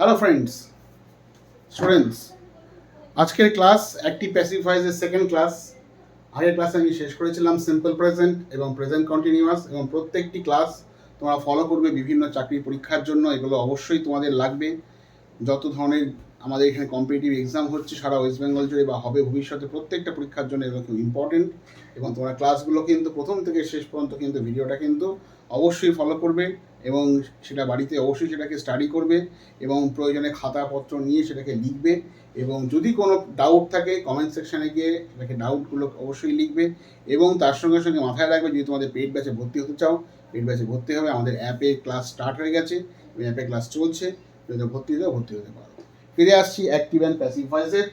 Hello friends students আজকের class active প্যাসিফাইজের second class আগের ক্লাসে আমি শেষ করেছিলাম সিম্পল প্রেজেন্ট এবং প্রেজেন্ট কন্টিনিউয়াস এবং প্রত্যেকটি ক্লাস তোমরা ফলো করবে বিভিন্ন চাকরি পরীক্ষার জন্য। এগুলো অবশ্যই তোমাদের লাগবে। যত ধরনের আমাদের এখানে কম্পিটিটিভ এক্সাম হচ্ছে, সারা ওয়েস্ট বেঙ্গল জুড়ে বা হবে ভবিষ্যতে প্রত্যেকটা পরীক্ষার জন্য এগুলো খুব ইম্পর্টেন্ট এবং তোমরা ক্লাসগুলো কিন্তু প্রথম থেকে শেষ পর্যন্ত কিন্তু ভিডিওটা কিন্তু অবশ্যই ফলো করবে এবং সেটা বাড়িতে অবশ্যই সেটাকে স্টাডি করবে এবং প্রয়োজনে খাতাপত্র নিয়ে সেটাকে লিখবে এবং যদি কোনো ডাউট থাকে কমেন্ট সেকশানে গিয়ে সেটাকে ডাউটগুলো অবশ্যই লিখবে এবং তার সঙ্গে সঙ্গে মাথায় রাখবে, যদি তোমাদের পেড ব্যাচে ভর্তি হতে চাও পেড ব্যাচে ভর্তি হবে। আমাদের অ্যাপে ক্লাস স্টার্ট হয়ে গেছে অ্যাপে ক্লাস চলছে। যদি ভর্তি হতে ভর্তি হতে পারো। ফিরে আসছি অ্যাক্টিভ অ্যান্ড প্যাসিভ ভয়েসের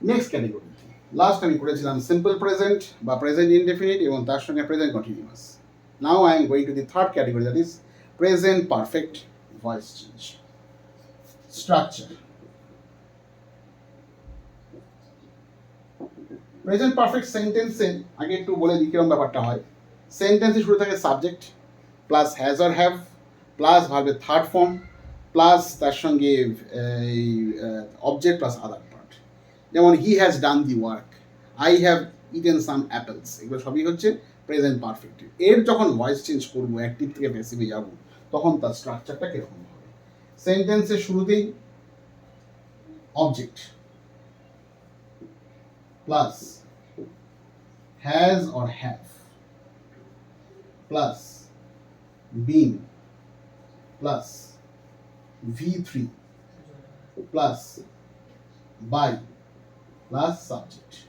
নেক্সট ক্যাটেগরি লাস্ট আমি করেছিলাম সিম্পল প্রেজেন্ট বা প্রেজেন্ট ইনডেফিনিট এবং তার সঙ্গে present continuous now I am going to the third category that is present perfect voice change structure present perfect সেন্টেন্সে আগে একটু বলে দিই কীরকম ব্যাপারটা হয়। সেন্টেন্সে শুরু থাকে subject plus has or have plus ভার্বের থার্ড ফর্ম প্লাস তার সঙ্গে অবজেক্ট প্লাস আদার পার্ট যেমন he has done the work I have eaten some apples এগুলো সবই হচ্ছে প্রেজেন্ট পারফেক্ট এর যখন ভয়েস চেঞ্জ করব অ্যাক্টিভ থেকে প্যাসিভে যাব, তখন তার স্ট্রাকচারটা কীরকম হবে? সেন্টেন্সের শুরুতেই object plus has or have plus been plus V3 plus by plus subject.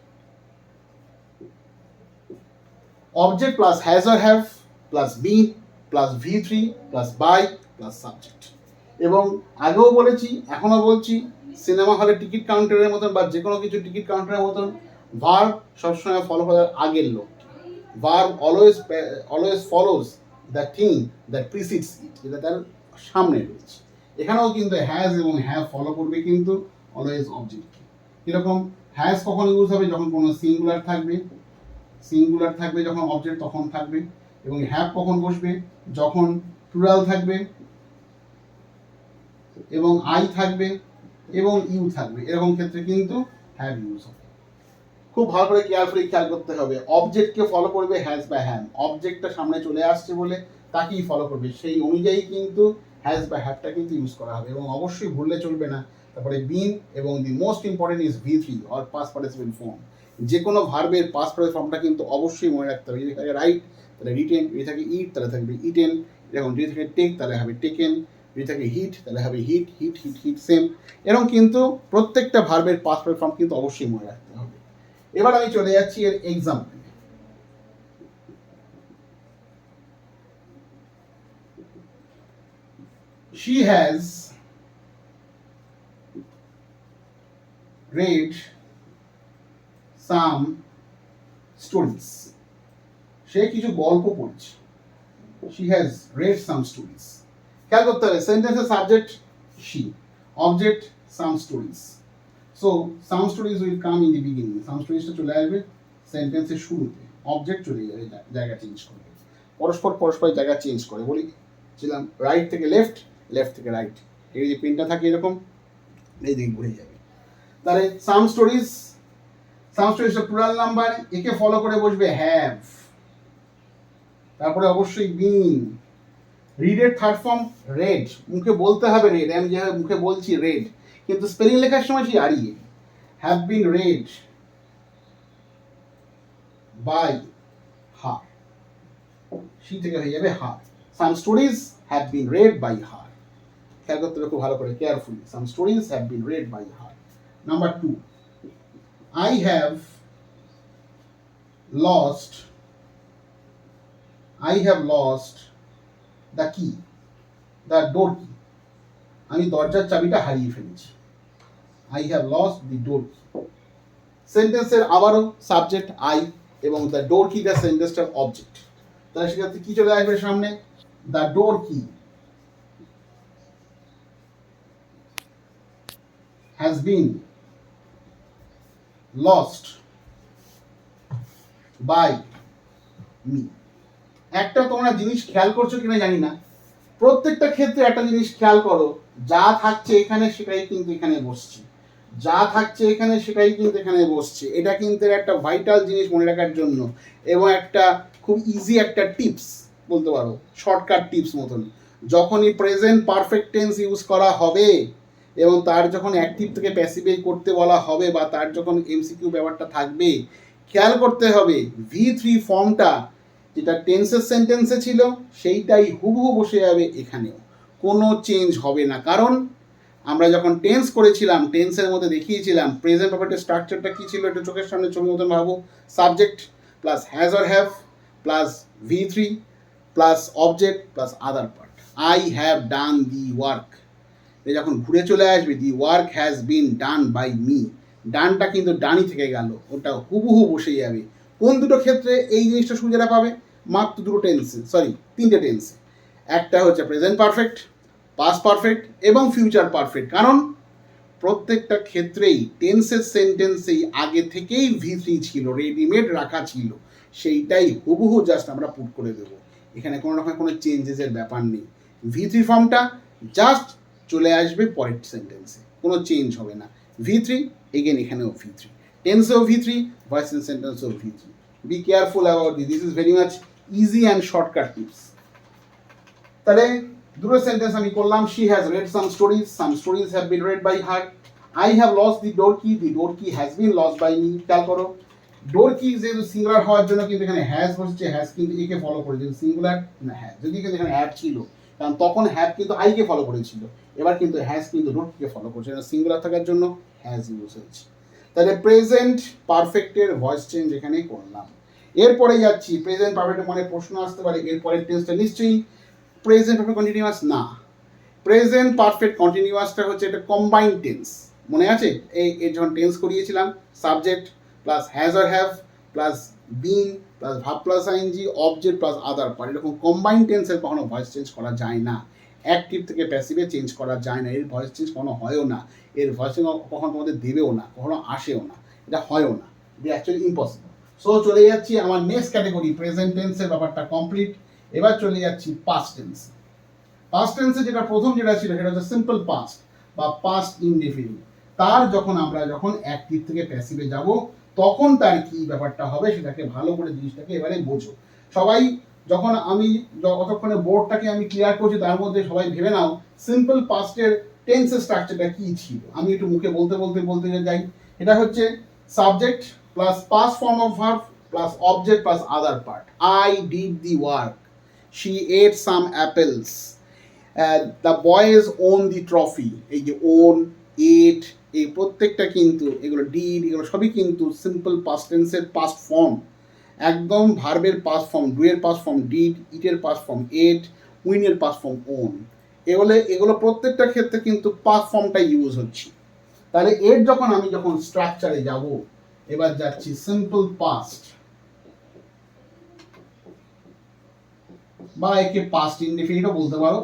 Object plus has or have plus been plus V3 plus by plus subject. এবং আগেও বলেছি, এখনও বলছি, সিনেমা হলে টিকিট কাউন্টারের মতন বা যে কোনো কিছু টিকিট কাউন্টারের মতন ভার্ব সবসময় ফলো করার আগের লোক verb always always follows the thing that precedes it যেটা তার সামনে রয়েছে এখানেও কিন্তু হ্যাজ এবং হ্যাভ ফলো করবে কিন্তু অলওয়েজ অবজেক্ট এরকম হ্যাজ কখন ইউজ হবে? যখন কোনো সিঙ্গুলার থাকবে সিঙ্গুলার থাকবে যখন অবজেক্ট তখন থাকবে এবং হ্যাভ কখন বসবে? যখন প্লুরাল থাকবে এবং আই থাকবে এবং ইউ থাকবে। এরকম ক্ষেত্রে কিন্তু হ্যাভ ইউজ হবে। খুব ভালো করে কেয়ারফুলি খেয়াল করতে হবে। অবজেক্টকে ফলো করবে হ্যাজ বা হ্যাম অবজেক্টটা সামনে চলে আসছে বলে তাকেই ফলো করবে। সেই অনুযায়ী কিন্তু হ্যাজ বা হ্যাভটা কিন্তু ইউজ করা হবে এবং অবশ্যই ভুললে চলবে না। তারপরে বিন এবং the most important is V three or past participle form যে কোনো ভার্বের পাস পার্টিসিপেন্ট ফর্মটা কিন্তু অবশ্যই মনে রাখতে হবে। যদি থাকে রাইট তাহলে রিটেন যদি থাকে ইট তাহলে থাকবে ইটেন এরকম যদি থাকে টেক তাহলে হবে টেকেন যদি থাকে হিট তাহলে হবে hit hit hit hit same এরকম কিন্তু প্রত্যেকটা ভার্বের পাস পার্টিসিপেন্ট ফর্ম কিন্তু অবশ্যই মনে রাখতে হবে। এবার আমি চলে যাচ্ছি এর example she has read some stories সে কিছু গল্প পড়ছে she has read some stories খেয়াল করতে হবে সেন্টেন্সের subject she object some stories so some stories will come in the beginning some stories টা চলে আসবে সেন্টেন্সের শুরুতে অবজেক্ট চলে যাবে জায়গা চেঞ্জ করবে পরস্পর পরস্পর জায়গা চেঞ্জ করে বলি ছিলাম রাইট থেকে লেফট লেফট থেকে রাইট এই যে পিনটা থাকে এরকম, এই দিকে ঘুরে যাবে। তাহলে সাম স্টোরিজ সাম স্টোরিজটা প্লুরাল নাম্বার একে ফলো করে বসবে হ্যাভ তারপরে অবশ্যই বিন রিডের থার্ড ফর্ম রেড মুখে বলতে হবে রেড আমি যেভাবে মুখে বলছি রেড কিন্তু স্পেলিং লেখার সময় সেই আড়িয়ে have been read by her she থেকে হয়ে যাবে her some stories have been read by her খেয়াল করতে হবে খুব ভালো করে carefully some stories have been read by her number two I have lost I have lost the key the door key আমি দরজার চাবিটা হারিয়ে ফেলেছি। I have lost the door key সেন্টেন্সের আবারও সাবজেক্ট আই এবং the door key the সেন্টেন্সটার object তাহলে সেক্ষেত্রে কি চলে আসবে সামনে? The door key has been lost by me. একটা তোমরা জিনিস খেয়াল করছ কিনা জানি না। প্রত্যেকটা ক্ষেত্রে একটা জিনিস খেয়াল করো, যা থাকছে এখানে সেটাই কিন্তু এখানে বসছে। যা থাকছে এখানে সেটাই কিন্তু এখানে বসছে। এটা কিন্তু একটা ভাইটাল জিনিস মনে রাখার জন্য এবং একটা খুব ইজি একটা টিপস বলতে পারো শর্টকাট টিপস মতন। যখনই প্রেজেন্ট পারফেক্ট টেন্স ইউজ করা হবে এবং তার যখন অ্যাক্টিভ থেকে প্যাসিভে করতে বলা হবে বা তার যখন এমসিকিউ ব্যাপারটা থাকবে, খেয়াল করতে হবে ভি থ্রি ফর্মটা যেটা টেন্সের সেন্টেন্সে ছিল, সেইটাই হুবহু বসে যাবে এখানেও। কোনো চেঞ্জ হবে না। কারণ আমরা যখন টেন্স করেছিলাম টেন্সের মধ্যে দেখিয়েছিলাম প্রেজেন্ট ব্যাপারটার স্ট্রাকচারটা কী ছিল একটু চোখের সামনে ছবি মতন ভাবো। Subject plus has or have plus V three plus object plus other part I have done the work যখন ঘুরে চলে আসবে the work has been done by me ডানটা কিন্তু ডানই থেকে গেল, ওটা হুবহু বসে যাবে। কোন দুটো ক্ষেত্রে এই জিনিসটা সুবিধাটা পাবে? মাত্র দুটো টেন্সে সরি তিনটে টেন্সে একটা হচ্ছে প্রেজেন্ট পারফেক্ট পাস পারফেক্ট এবং ফিউচার পারফেক্ট কারণ প্রত্যেকটা ক্ষেত্রেই টেন্সের সেন্টেন্সেই আগে থেকেই ভি থ্রি ছিল রেডিমেড রাখা ছিল। সেইটাই হুবহু জাস্ট আমরা পুট করে দেবো। এখানে কোনো রকম কোনো চেঞ্জেসের ব্যাপার নেই। ভি থ্রি ফর্মটা জাস্ট চলে আসবে পরের সেন্টেন্সে কোনো চেঞ্জ হবে না। ভি থ্রি এগেন এখানেও ভি থ্রি টেন্সেও V three voice in সেন্টেন্সেও V three be careful about this this is very much easy and shortcut tips তাহলে দুটো সেন্টেন্স আমি করলাম। She has read some stories some stories have been read by her I have lost the door key the door key has been lost by me খেয়াল করো। ডোর কি যেহেতু singular হওয়ার জন্য কিন্তু এখানে হ্যাজ বসেছে। হ্যাজ কিন্তু একে ফলো করে যদি সিঙ্গুলার না হ্যাঁ যদি এখানে হ্যাভ ছিল কারণ তখন হ্যাভ কিন্তু আইকে ফলো করেছিল। এবার কিন্তু হ্যাজ কিন্তু ডোরকে ফলো করছে। এটা সিঙ্গুলার থাকার জন্য হ্যাজ ইউজ হয়েছে তাহলে প্রেজেন্ট পারফেক্টের ভয়েস চেঞ্জ এখানে করলাম। এরপরে যাচ্ছি। প্রেজেন্ট পারফেক্টের মানে প্রশ্ন আসতে পারে। এরপরের টেন্সটা নিশ্চয়ই প্রেজেন্ট পারফেক্ট কন্টিনিউয়াস না। প্রেজেন্ট পারফেক্ট কন্টিনিউয়াসটা হচ্ছে একটা কম্বাইন্ড টেন্স মনে আছে? এই যখন টেন্স করিয়েছিলাম subject plus has R have plus been plus verb plus ING object plus other part এরকম কম্বাইন টেন্সের কখনো ভয়েস চেঞ্জ করা যায় না। অ্যাক্টিভ থেকে প্যাসিভে চেঞ্জ করা যায় না, এর ভয়েস চেঞ্জ কখনো হয়ও না। এর ভয়েস চেঞ্জ কখনো তোমাদের দেবেও না, কখনো আসেও না, এটা হয়ও না, এটা অ্যাকচুয়ালি ইম্পসিবল সো চলে যাচ্ছি আমার নেক্সট ক্যাটাগরি প্রেজেন্ট টেন্সের ব্যাপারটা কমপ্লিট এবার চলে যাচ্ছি পাস্ট টেন্স পাস্ট টেন্সে যেটা প্রথম যেটা ছিল, সেটা হচ্ছে সিম্পল পাস্ট বা পাস্ট ইনডেফিনিট তার যখন আমরা যখন অ্যাক্টিভ থেকে প্যাসিভে যাব তখন তার কি ব্যাপারটা হবে সেটাকে ভালো করে জিনিসটাকে এবারে বোঝো। সবাই যখন আমি যতক্ষণে বোর্ডটাকে আমি ক্লিয়ার করছি, তার মধ্যে সবাই ভেবে নাও সিম্পল পাস্টের টেন্সের স্ট্রাকচারটা কি ছিল? আমি একটু মুখে বলতে বলতে বলতে যাই। এটা হচ্ছে subject plus past form of verb plus object plus other part I did the work she ate some apples the boys won the trophy এই যে ওন এট এই প্রত্যেকটা কিন্তু, এগুলো ডিড এগুলো সবই কিন্তু সিম্পল পাস্ট টেন্সের পাস্ট ফর্ম একদম ভার্বের পাস্ট ফর্ম ডুয়ের পাস্ট ফর্ম ডিড ইটের পাস্ট ফর্ম এট উইনের পাস্ট ফর্ম ওন এগুলো এগুলো প্রত্যেকটা ক্ষেত্রে কিন্তু পাস্ট ফর্মটা ইউজ হচ্ছে। তাহলে এর যখন আমি যখন স্ট্রাকচারে যাব, এবার যাচ্ছি সিম্পল পাস্ট বা একে পাস্ট ইনডেফিনিটও বলতে পারো।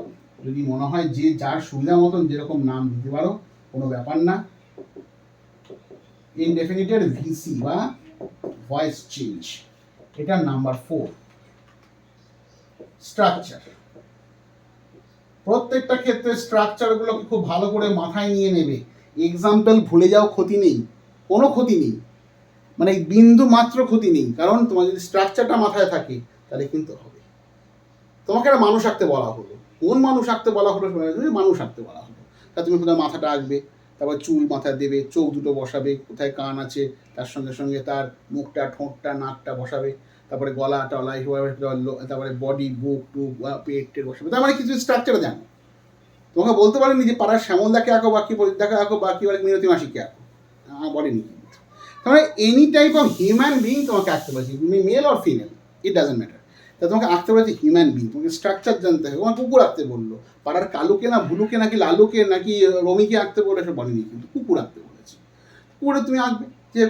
যদি মনে হয় যে যার সুবিধা মতন যেরকম নাম দিতে পারো, কোনো ব্যাপার না। ইনডেফিনিটের ভিসি বা ভয়েস চেঞ্জ এটা নাম্বার ফোর স্ট্রাকচার প্রত্যেকটা ক্ষেত্রে স্ট্রাকচারগুলোকে খুব ভালো করে মাথায় নিয়ে নেবে। এক্সাম্পল ভুলে যাও, ক্ষতি নেই। কোনো ক্ষতি নেই। মানে বিন্দু মাত্র ক্ষতি নেই। কারণ তোমার যদি স্ট্রাকচারটা মাথায় থাকে, তাহলে কিন্তু হবে। তোমাকে একটা মানুষ আঁকতে বলা হলো। কোন মানুষ আঁকতে বলা হলো? মানুষ আঁকতে বলা হলো। তা তুমি কোথায় মাথাটা আঁকবে? তারপর চুল মাথা দেবে, চোখ দুটো বসাবে, কোথায় কান আছে, তার সঙ্গে সঙ্গে তার মুখটা, ঠোঁটটা, নাকটা বসাবে, তারপরে গলা, টলা তারপরে বডি বুক, টুক পেট টেট বসাবে। তার মানে কিছু স্ট্রাকচার জানো। তোমাকে বলতে পারেনি যে পাড়ার শ্যামলদাকে আঁকো, বাকি দেখো, আঁকো, বাকি বাড়ি মিনতি মাসিকে আঁকো। বলেনি কিন্তু। তাহলে any type of human being তোমাকে আঁকতে পারছি male or female it doesn't matter তা তোমাকে আঁকতে পারছি হিউম্যান বিং তোমাকে স্ট্রাকচার জানতে হবে। তোমার কুকুর আঁকতে বলল। পাড়ার কালুকে না, ভুলুকে নাকি লালুকে নাকি রমিকে আঁকতে বলে সে বলেনি, কিন্তু কুকুর আঁকতে বলেছে। কুকুরে তুমি আঁকবে, যে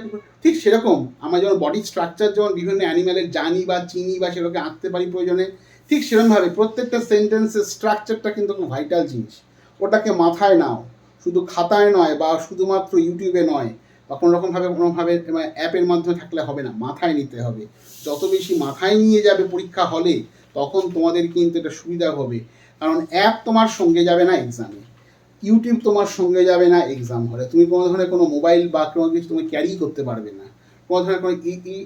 ঠিক সেরকম, আমরা যেমন বডি স্ট্রাকচার যেমন বিভিন্ন অ্যানিম্যালের জানি বা চিনি বা সেগুলোকে আঁকতে পারি প্রয়োজনে, ঠিক সেরকমভাবে প্রত্যেকটা সেন্টেন্সের স্ট্রাকচারটা কিন্তু খুব ভাইটাল জিনিস। ওটাকে মাথায় নাও। শুধু খাতায় নয় বা শুধুমাত্র ইউটিউবে নয়, বা কোনো রকমভাবে কোনোভাবে অ্যাপের মাধ্যমে থাকলে হবে না, মাথায় নিতে হবে। যত বেশি মাথায় নিয়ে যাবে পরীক্ষা হলে, তখন তোমাদের কিন্তু এটা সুবিধা হবে। কারণ অ্যাপ তোমার সঙ্গে যাবে না এক্সামে ইউটিউব তোমার সঙ্গে যাবে না এক্সাম হলে। তুমি কোনো ধরনের কোনো মোবাইল বা কোনো কিছু তুমি ক্যারি করতে পারবে না। কোনো ধরনের কোনো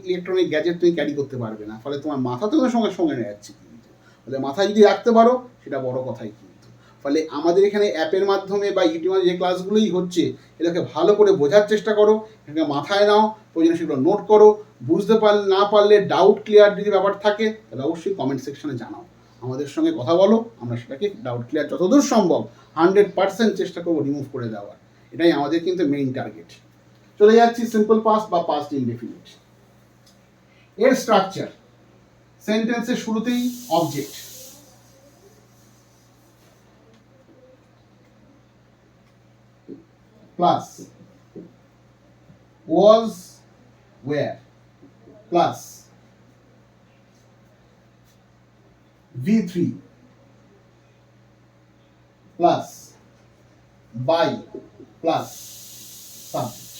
ইলেকট্রনিক গ্যাজেট তুমি ক্যারি করতে পারবে না। ফলে তোমার মাথা তো তোমার সঙ্গে সঙ্গে নিয়ে যাচ্ছে কিন্তু। ফলে মাথায় যদি রাখতে পারো, সেটা বড় কথাই কিন্তু। ফলে আমাদের এখানে অ্যাপের মাধ্যমে বা ইউটিউবে যে ক্লাসগুলোই হচ্ছে এটাকে ভালো করে বোঝার চেষ্টা করো। এটাকে মাথায় নাও। প্রয়োজনে সেগুলো নোট করো। বুঝতে পার, না পারলে ডাউট ক্লিয়ার যদি ব্যাপার থাকে, তাহলে অবশ্যই কমেন্ট সেকশনে জানাও। আমাদের সঙ্গে কথা বলো, আমরা সেটাকে ডাউট ক্লিয়ার যতদূর সম্ভব হান্ড্রেড পার্সেন্ট চেষ্টা করব রিমুভ করে দেওয়ার। এটাই আমাদের কিন্তু মেইন টার্গেট চলে যাচ্ছি সিম্পল পাস্ট বা পাস্ট ইনডেফিনিট এর স্ট্রাকচার সেন্টেন্সের শুরুতেই object plus was where plus v3 plus by plus subject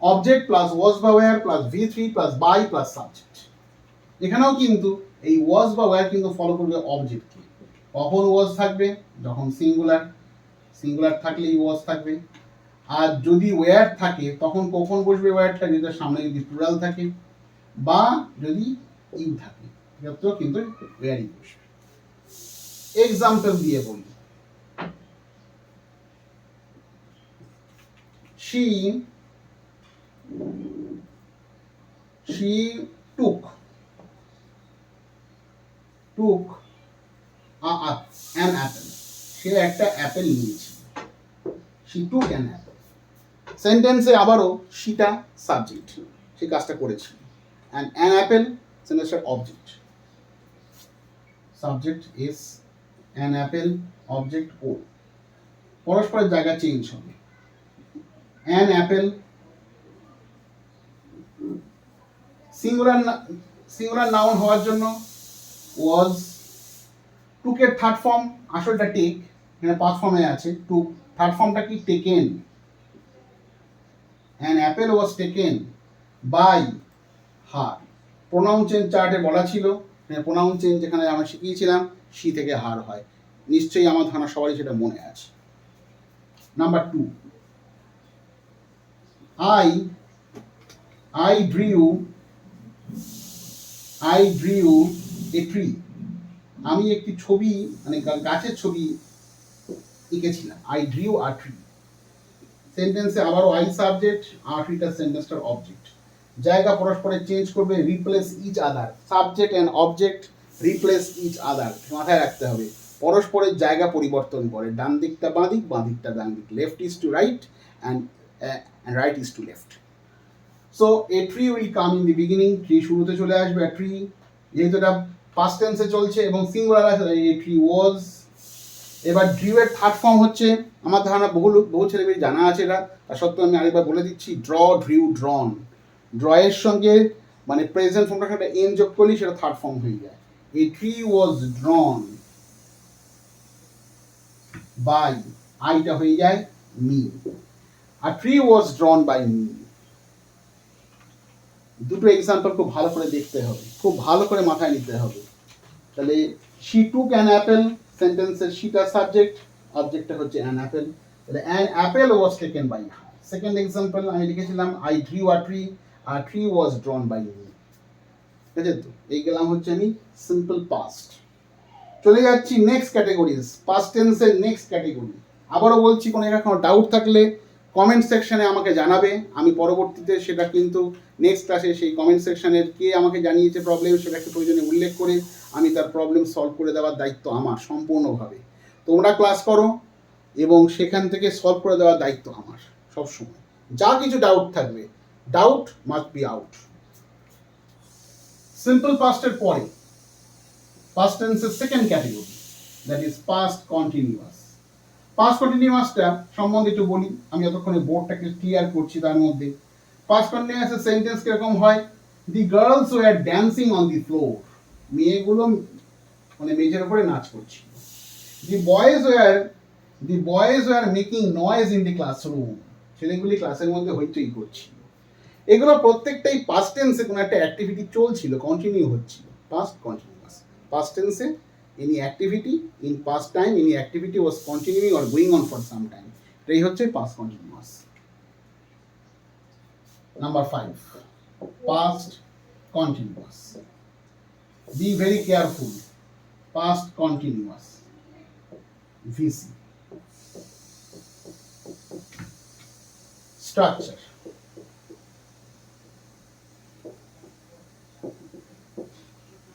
object plus was বা where plus v3 plus by plus subject এখানেও কিন্তু এই was বা where কিন্তু ফলো করবে অবজেক্টকে কখন was থাকবে যখন সিঙ্গুলার সিঙ্গুলার থাকলে এই was থাকবে আর যদি ওয়্যার থাকে তখন কখন বসবে ওয়্যারটা যেটা সামনে যদি প্লুরাল থাকে বা যদি ইউ থাকে ক্ষেত্রেও কিন্তু ওয়্যারই বসবে। এক্সাম্পল দিয়ে বলি। She she took took a, a, an apple. সে একটা অ্যাপেল নিয়েছে। She took an apple সেন্টেন্সে আবারও সেটা সাবজেক্ট সেই কাজটা করেছি। অ্যান্ড অ্যান অ্যাপেল সেন্টেন্সের object subject is an apple object ও পরস্পরের জায়গা চেঞ্জ হবে। An apple singular singular noun হওয়ার জন্য ওয়াজ টুকের থার্ড ফর্ম আসলটা টেক এখানে পাঁচ ফর্মে আছে টু থার্ড ফর্মটা কি? Taken an apple was taken by her pronoun change চার্টে বলা ছিল। প্রোনাউন চেঞ্জ যেখানে আমরা শিখিয়েছিলাম সি থেকে হার হয়। নিশ্চয়ই আমার ধারণা সবারই সেটা মনে আছে। Number two I I drew I drew a tree আমি একটি ছবি মানে গাছের ছবি এঁকেছিলাম। আই ড্রিউ আ ট্রি সেন্টেন্সে আবারও আই সাবজেক্ট আর ট্রিটার সেন্টেন্সটার অবজেক্ট জায়গা পরস্পরে চেঞ্জ করবে replace each other subject and object replace each other মাথায় রাখতে হবে। পরস্পরের জায়গা পরিবর্তন করে। ডান দিকটা বাঁ দিক, বাঁ দিকটা ডান দিক। Left is to right and right is to left so a tree will come in the beginning tree শুরুতে চলে আসবে ট্রি যেহেতু এটা পাস্ট টেন্সে চলছে এবং সিঙ্গুলার আছে এ ট্রি ওয়াজ এবার ড্রিউ এর থার্ড ফর্ম হচ্ছে, আমার ধারণা বহু বহু ছেলেমেয়ে জানা আছে এটা তার সত্ত্বেও আমি আরেকবার বলে দিচ্ছি ড্র ড্রিউ ড্রন ড্রয়ের সঙ্গে মানে প্রেজেন্ট ফর্মটার একটা এন যোগ করলে সেটা থার্ড ফর্ম হয়ে যায়। A tree was drawn by আইটা হয়ে যায় me R tree was drawn by me দুটো এক্সাম্পল খুব ভালো করে দেখতে হবে, খুব ভালো করে মাথায় নিতে হবে। তাহলে শি টুক অ্যান অ্যাপেল সেন্টেন্সের শিটা সাবজেক্ট অবজেক্টটা হচ্ছে অ্যান অ্যাপেল তাহলে an apple was taken by second example আমি লিখেছিলাম I drew a tree R tree was drawn by me ঠিক আছে তো? এই গেলাম হচ্ছে আমি সিম্পল পাস্ট চলে যাচ্ছি নেক্সট ক্যাটাগরিজ পাস্ট টেন্সের নেক্সট ক্যাটাগরি আবারও বলছি, কোনো এরকম ডাউট থাকলে কমেন্ট সেকশানে আমাকে জানাবে। আমি পরবর্তীতে সেটা কিন্তু নেক্সট ক্লাসে সেই কমেন্ট সেকশনের কে আমাকে জানিয়েছে প্রবলেম সেটাকে প্রয়োজনে উল্লেখ করে আমি তার প্রবলেম সলভ করে দেওয়ার দায়িত্ব আমার, সম্পূর্ণভাবে। তোমরা ক্লাস করো এবং সেখান থেকে সলভ করে দেওয়ার দায়িত্ব আমার, সবসময়। যা কিছু ডাউট থাকবে doubt must be out simple পাস্টের পরে পাস্ট টেন্সের second category that is past continuous past কন্টিনিউয়াসটা সম্বন্ধে একটু বলি। আমি যতক্ষণে বোর্ডটাকে ক্লিয়ার করছি তার মধ্যে। পাস্ট কন্টিনিউয়াসের সেন্টেন্স কীরকম হয়? The girls were dancing on the floor মেয়েগুলো মানে মেঝের উপরে নাচ করছিল। The boys were the boys were making noise in the classroom ছেলেগুলি ক্লাসের মধ্যে হইচই করছিল। এগুলো প্রত্যেকটাই পাস্ট টেন্সে কোনো একটা অ্যাক্টিভিটি চলছিল কন্টিনিউ হচ্ছিল। পাস্ট কন্টিনিউয়াস পাস্ট টেন্সে any activity in past time any activity was continuing or going on for some time এই হচ্ছে past continuous number five past continuous be very careful past continuous VC structure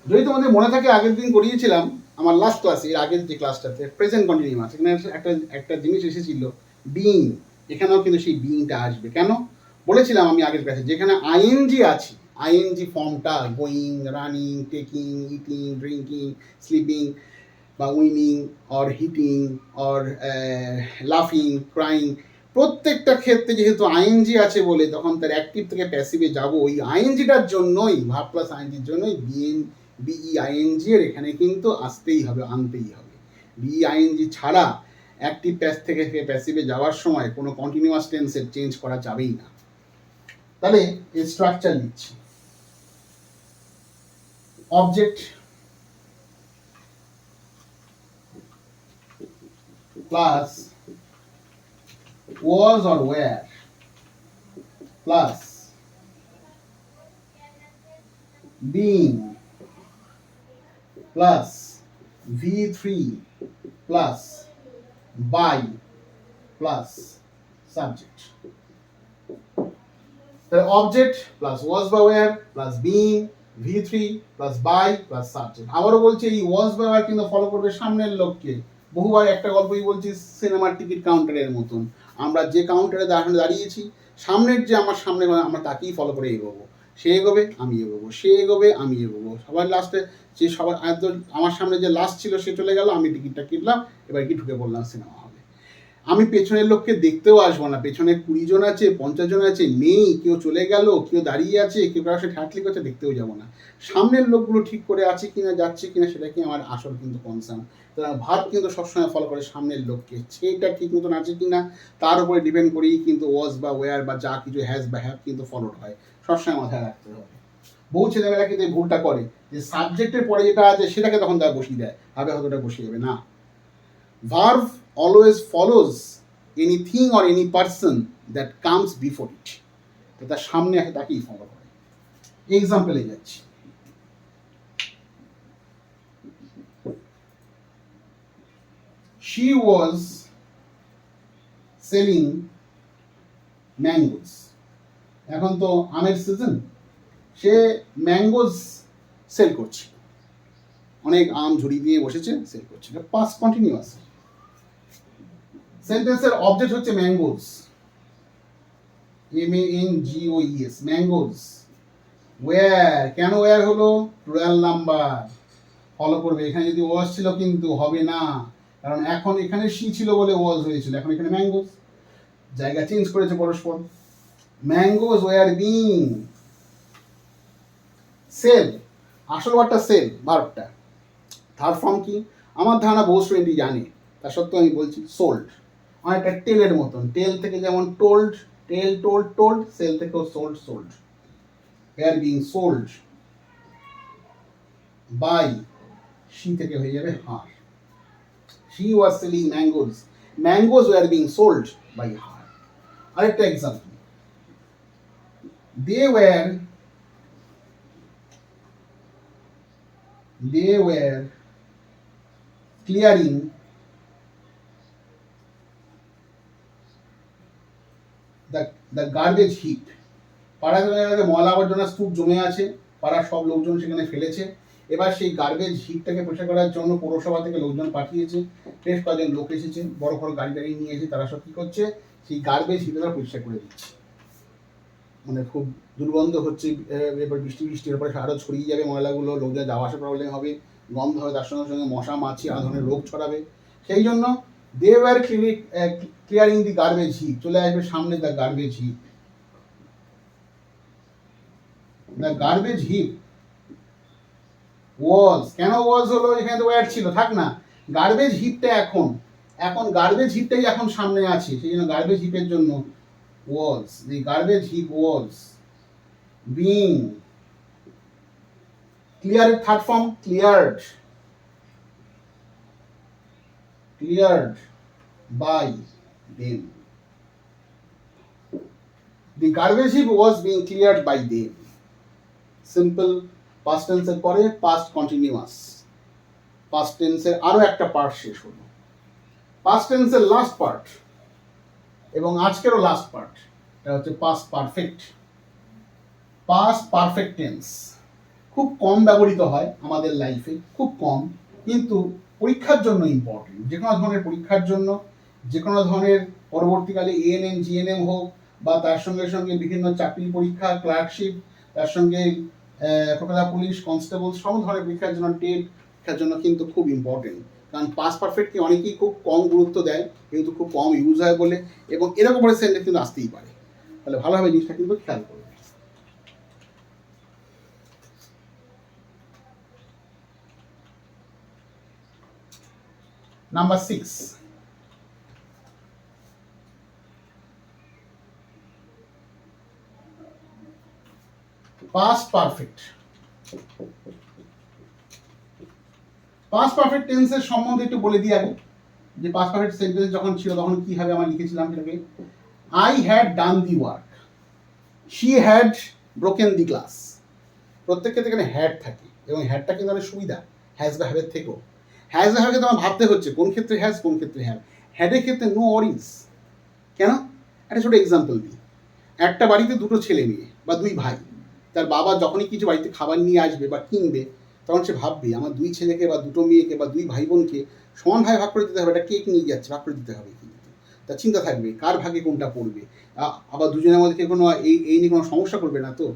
যদি তোমাদের মনে থাকে আগের দিন করিয়েছিলাম আমার লাস্ট ক্লাসে এর আগের যে ক্লাসটাতে প্রেজেন্ট কন্টিনিউয়াস এখানে একটা একটা জিনিস এসেছিল বিং এখানেও কিন্তু সেই বিংটা আসবে। কেন? বলেছিলাম আমি আগের ক্লাসে যেখানে আইএনজি আছে আইএনজি ফর্মটা going running taking eating drinking sleeping বা উইনিং অর হিটিং অর লাফিং ক্রাইং প্রত্যেকটা ক্ষেত্রে যেহেতু আইএনজি আছে বলে, তখন তার অ্যাক্টিভ থেকে প্যাসিভে যাব। ওই আইএনজিটার জন্যই ভাব প্লাস আইএনজির জন্যই বিএন বিই আইএনজি এর এখানে কিন্তু আসতেই হবে, আনতেই হবে। বিই আইএনজি ছাড়া অ্যাক্টিভ প্যাস থেকে প্যাসিভে যাওয়ার সময় কোনো কন্টিনিউয়াস টেন্সের চেঞ্জ করা যাবেই না। তাহলে স্ট্রাকচার নিচ্ছি। Object plus was or were plus being plus v3 plus by plus subject. The object plus was by where? Plus being v3 plus by plus subject. আবারও বলছি, এই was by where কিন্তু follow করবে সামনের লোককে। বহুবার একটা গল্পই বলছি সিনেমার টিকিট কাউন্টারের মতন। আমরা যে কাউন্টারে দাঁড়িয়েছি, সামনের যে আমার সামনে আমরা তাকেই ফলো করে এগোবো। সে এগোবে, আমি এগোবো। সে এগোবে, আমি এগোবো। সবার লাস্টে যে সবার আমার সামনে যে লাস্ট ছিল, সে চলে গেল, আমি টিকিটটা কিনলাম, এবার কি ঢুকে পড়লাম সিনেমা আমি পেছনের লোককে দেখতেও আসব না। পেছনে কুড়ি জন আছে, পঞ্চাশ জন আছে, নেই, কেউ চলে গেল, কেউ দাঁড়িয়ে আছে, কেউ কারোর সাথে ঠাটলি করছে, দেখতেও যাব না। সামনের লোকগুলো ঠিক করে আছে কিনা, যাচ্ছে কিনা সেটা কি আমার আসল কিন্তু কনসার্ন তারা ভাব কিন্তু সবসময় ফলো করে সামনের লোককে। সেটা ঠিক মতন আছে কিনা, তার উপরে ডিপেন্ড করেই কিন্তু ওয়াজ বা ওয়ার বা যা কিছু হ্যাজ বা হ্যাভ কিন্তু ফলোড হয়। সবসময় মাথায় রাখতে হবে। বহু ছেলেমেয়েরা কিন্তু এই ভুলটা করে যে সাবজেক্টের পরে যেটা আছে, সেটাকে তখন তারা বসিয়ে দেয়। ভাবে হয়তো ওটা বসিয়ে দেবে। না। Verb always follows anything or any person that comes before it তো তার সামনে আছে, তাকেই ফলো করে। এক্সাম্পলে যাচ্ছি। She was selling mangoes এখন তো আমের সিজন সে ম্যাঙ্গোজ সেল করছে। অনেক আম ঝুড়ি দিয়ে বসেছে সেল করছে। পাস কন্টিনিউয়াস সেন্টেন্সের অবজেক্ট হচ্ছে mangoes M A N G O ES mangoes were কেন ওয়ার হলো? প্লুরাল নাম্বার ফলো করবে। এখানে যদি ওয়াজ ছিল কিন্তু হবে না। কারণ এখন এখানে সি ছিল বলে ওয়াজ হয়েছিল। এখন এখানে ম্যাঙ্গোজ জায়গা চেঞ্জ করেছে পরস্পর। ম্যাঙ্গোজ ওয়ার বিং সেল আসল ওয়ার্ডটা সেল ভার্বটা থার্ড ফর্ম কি? আমার ধারণা বহু স্টুডেন্টই জানে। তা সত্ত্বেও আমি বলছি সোল্ড অনেকটা টেলের মতন টেল থেকে যেমন told tell told told sell থেকেও sold sold were being sold by she থেকে হয়ে যাবে her she was selling mangoes. Mangoes were being sold by her. আরেকটা example they were they were clearing the the garbage heap. পাড়া ময়লা আবর্জনা স্তূপ জমে আছে, পাড়ার সব লোকজন সেখানে ফেলেছে। এবার সেই গার্বেজ হিটটাকে পরিষ্কার করার জন্য পৌরসভা থেকে লোকজন পাঠিয়েছে। বেশ কয়েকজন লোক এসেছে, বড় বড় গাড়ি গাড়ি নিয়ে এসে তারা সব কী করছে, সেই গার্বেজ হিটটা পরিষ্কার করে দিচ্ছে। মানে খুব দুর্গন্ধ হচ্ছে এবার বৃষ্টি বৃষ্টির পরে আরও ছড়িয়ে যাবে ময়লাগুলো লোকদের যাওয়া আসা প্রবলেম হবে। গন্ধ হবে, তার সঙ্গে সঙ্গে মশা, মাছি, আরও ধরনের রোগ ছড়াবে। সেই জন্য they were clearing the garbage heap চলে আসবে সামনে the garbage heap the garbage heap was কেন ওয়াজ হলো? এখানে তো ওয়ার ছিল, থাক না। গার্বেজ হিপটা এখন এখন গার্বেজ হিপটাই এখন সামনে আছে, সেই জন্য গার্বেজ হিপের জন্য was the garbage heap was being clear third form cleared cleared by them. The garbage heap was being cleared by them. Simple past tense এর পরে past continuous. past tense এর আরও একটা পার্ট শেষ হলো past tense এর last part এবং আজকেরও লাস্ট পার্ট এটা হচ্ছে past perfect past perfect tense খুব কম ব্যবহৃত হয় আমাদের লাইফে খুব কম কিন্তু পরীক্ষার জন্য ইম্পর্টেন্ট যে কোনো ধরনের পরীক্ষার জন্য, যে কোনো ধরনের পরবর্তীকালে এএনএম জিএনএম হোক, বা তার সঙ্গে সঙ্গে বিভিন্ন চাকরি পরীক্ষা ক্লার্কশিপ তার সঙ্গে কলকাতা পুলিশ কনস্টেবল সব ধরনের পরীক্ষার জন্য টেট পরীক্ষার জন্য কিন্তু খুব ইম্পর্টেন্ট কারণ পাস পারফেক্টকে অনেকেই খুব কম গুরুত্ব দেয়, কিন্তু খুব কম ইউজ হয় বলে, এবং এরকম করে সেন্টেন্স কিন্তু আসতেই পারে। তাহলে ভালোভাবে জিনিসটা কিন্তু খেয়াল করবে number six past perfect. Past perfect টেন্সের সম্বন্ধে একটু বলে দিই আগে। যে past perfect সেন্টেন্স যখন ছিল, তখন কীভাবে আমরা লিখেছিলাম সেটাকে? I had done the work she had broken the glass প্রত্যেক ক্ষেত্রে এখানে হ্যাড থাকে এবং হ্যাডটা কিন্তু অনেক সুবিধা। হ্যাজ বা হ্যাভের থেকেও। হ্যাজ হ্যাভকে তোমার ভাবতে হচ্ছে, কোন ক্ষেত্রে হ্যাজ কোন ক্ষেত্রে হ্যাভ হ্যাডের ক্ষেত্রে নো অরিজ কেন? একটা ছোটো এক্সাম্পল দিই। একটা বাড়িতে দুটো ছেলে মেয়ে বা দুই ভাই, তার বাবা যখনই কিছু বাড়িতে খাবার নিয়ে আসবে বা কিনবে, তখন সে ভাববে, আমার দুই ছেলেকে বা দুটো মেয়েকে বা দুই ভাই বোনকে সমানভাবে ভাগ করে দিতে হবে, একটা কেক নিয়ে যাচ্ছে, ভাগ করে দিতে হবে কিন্তু তার চিন্তা থাকবে, কার ভাগে কোনটা পড়বে? আবার দুজনের মধ্যে কোনো এই এই নিয়ে কোনো সমস্যা করবে না তো?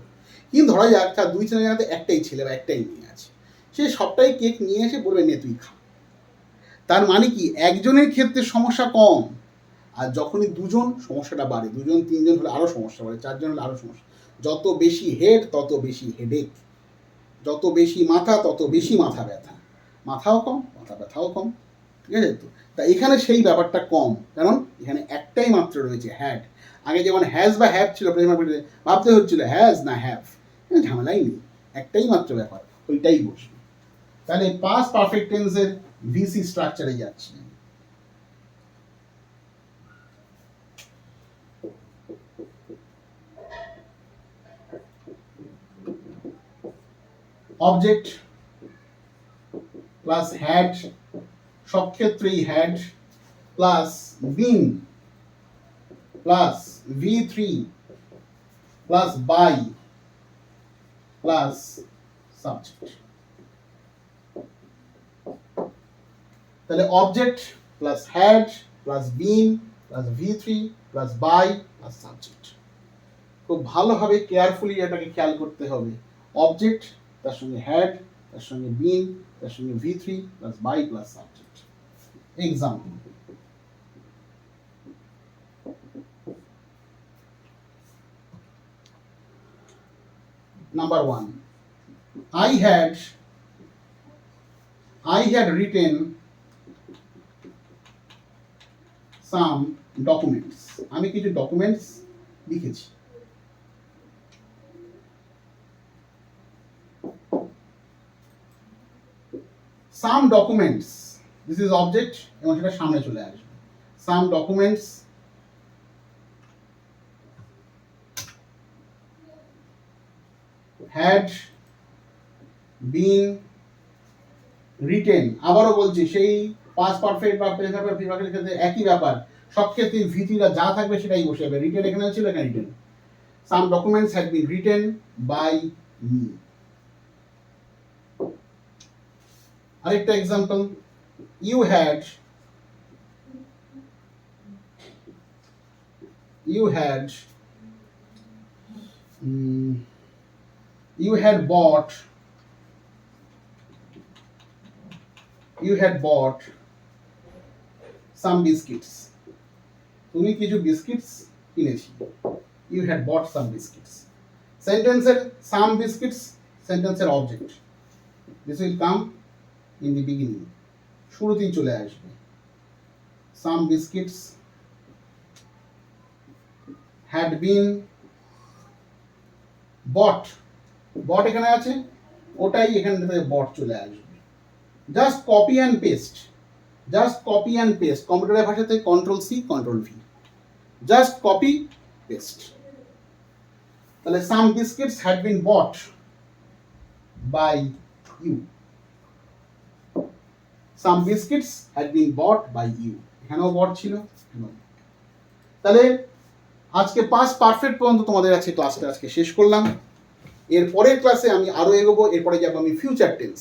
কিন্তু ধরা যাক, তার দুই ছেলের মধ্যে একটাই ছেলে বা একটাই মেয়ে আছে। সে সবটাই কেক নিয়ে এসে বলবে, নে, তুই খা। তার মানে কি? একজনের ক্ষেত্রে সমস্যা কম। আর যখনই দুজন, সমস্যাটা বাড়ে। দুজন, তিনজন হলে আরও সমস্যা বাড়ে, চারজন হলে আরও সমস্যা। যত বেশি হেড তত বেশি হেডেক যত বেশি মাথা, তত বেশি মাথা ব্যথা। মাথাও কম, মাথা ব্যথাও কম। ঠিক আছে তো? তা এখানে সেই ব্যাপারটা কম। কারণ এখানে একটাই মাত্র রয়েছে হ্যাড আগে যেমন হ্যাজ বা হ্যাভ ছিল ভাবতে হচ্ছিল হ্যাজ না হ্যাভ ঝামেলাই নেই। একটাই মাত্র ব্যাপার, ওইটাই বসবে। তাহলে পাস পারফেক্ট টেন্সের ভিসি স্ট্রাকচারে যাচ্ছে। অবজেক্ট প্লাস হ্যাড সব ক্ষেত্রেই had plus been plus V three plus by plus subject তাহলে object plus had plus been plus V three plus by plus subject খুব ভালোভাবে কেয়ারফুলি এটাকে খেয়াল করতে হবে। অবজেক্ট তার সঙ্গে হ্যাড তার সঙ্গে বিন তার সঙ্গে V three plus by plus subject example Number one, I had I had written some documents. আমি কিছু ডকুমেন্টস লিখেছি। Some documents this is object এবং সেটা সামনে চলে আসবে। Some documents had been written আবারও বলছি, সেই পাস পারফেক্ট বা প্রেজেন্ট পারফেক্ট বিভাগের ক্ষেত্রে একই ব্যাপার। সব ক্ষেত্রে ভিটিরা যা থাকবে সেটাই বসে যাবে। রিটেন এখানে ছিল এখানে written some documents had been written by me আরেকটা example you had you had you had bought, you had bought some biscuits. তুমি কিছু বিস্কিটস কিনেছি। You had bought some biscuits সেন্টেন্সের সাম বিস্কিটস সেন্টেন্সের object this will come in the beginning শুরুতেই চলে আসবে। সাম biscuits had been বট বট এখানে আছে। ওটাই এখান থেকে বট চলে আসবে। Just copy and paste just copy and paste কম্পিউটারের ভাষাতে control C control V just copy paste তাহলে some biscuits had been bought by you some biscuits had been bought by you এখানেও বট ছিল তাহলে আজকে past perfect পর্যন্ত তোমাদের আজকে ক্লাসটা আজকে শেষ করলাম। এর পরের ক্লাসে আমি আরও এগোবো, এরপরে যাব আমি ফিউচার টেন্স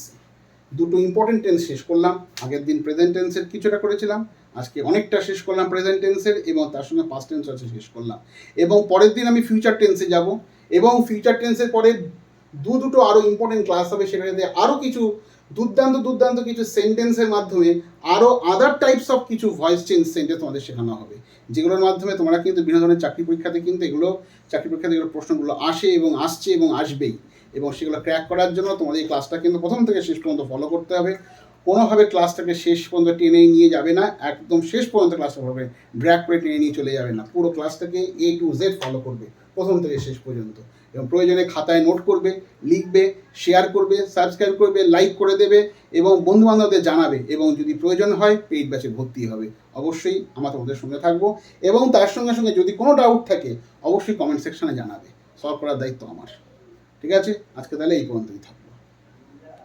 দুটো ইম্পর্টেন্ট টেন্স শেষ করলাম। আগের দিন প্রেজেন্ট টেন্সের কিছুটা করেছিলাম, আজকে অনেকটা শেষ করলাম প্রেজেন্ট টেন্সের এবং তার সঙ্গে পাস্ট টেন্স আছে শেষ করলাম। এবং পরের দিন আমি ফিউচার টেন্সে যাব এবং ফিউচার টেন্সের পরে দু দুটো আরও ইম্পর্টেন্ট ক্লাস হবে সেটাতে আরও কিছু দুর্দান্ত দুর্দান্ত কিছু সেন্টেন্সের মাধ্যমে আরও আদার টাইপস অফ কিছু ভয়েস চেঞ্জ সেন্টেন্স তোমাদের শেখানো হবে। যেগুলোর মাধ্যমে তোমরা কিন্তু বিভিন্ন ধরনের চাকরি পরীক্ষাতে কিন্তু এগুলো, চাকরি পরীক্ষাতে এগুলো প্রশ্নগুলো আসে এবং আসছে এবং আসবেই। এবং সেগুলো ক্র্যাক করার জন্য তোমাদের এই ক্লাসটা কিন্তু প্রথম থেকে শেষ পর্যন্ত ফলো করতে হবে। কোনোভাবে ক্লাসটাকে শেষ পর্যন্ত টেনে নিয়ে যাবে না, একদম শেষ পর্যন্ত ক্লাসটা হবে ড্র্যাক করে টেনে নিয়ে চলে যাবে না। পুরো ক্লাসটাকে এ টু জেড ফলো করবে প্রথম থেকে শেষ পর্যন্ত। এবং প্রয়োজনে খাতায় নোট করবে, লিখবে শেয়ার করবে সাবস্ক্রাইব করবে লাইক করে দেবে এবং বন্ধু বান্ধবদের জানাবে এবং যদি প্রয়োজন হয় পেইড ব্যাচে ভর্তি হবে। অবশ্যই আমরা তোমাদের সঙ্গে থাকব এবং তার সঙ্গে সঙ্গে যদি কোনো ডাউট থাকে, অবশ্যই কমেন্ট সেকশনে জানাবে। সলভ করার দায়িত্ব আমার। ঠিক আছে? আজকে তাহলে এই পর্যন্তই থাকবে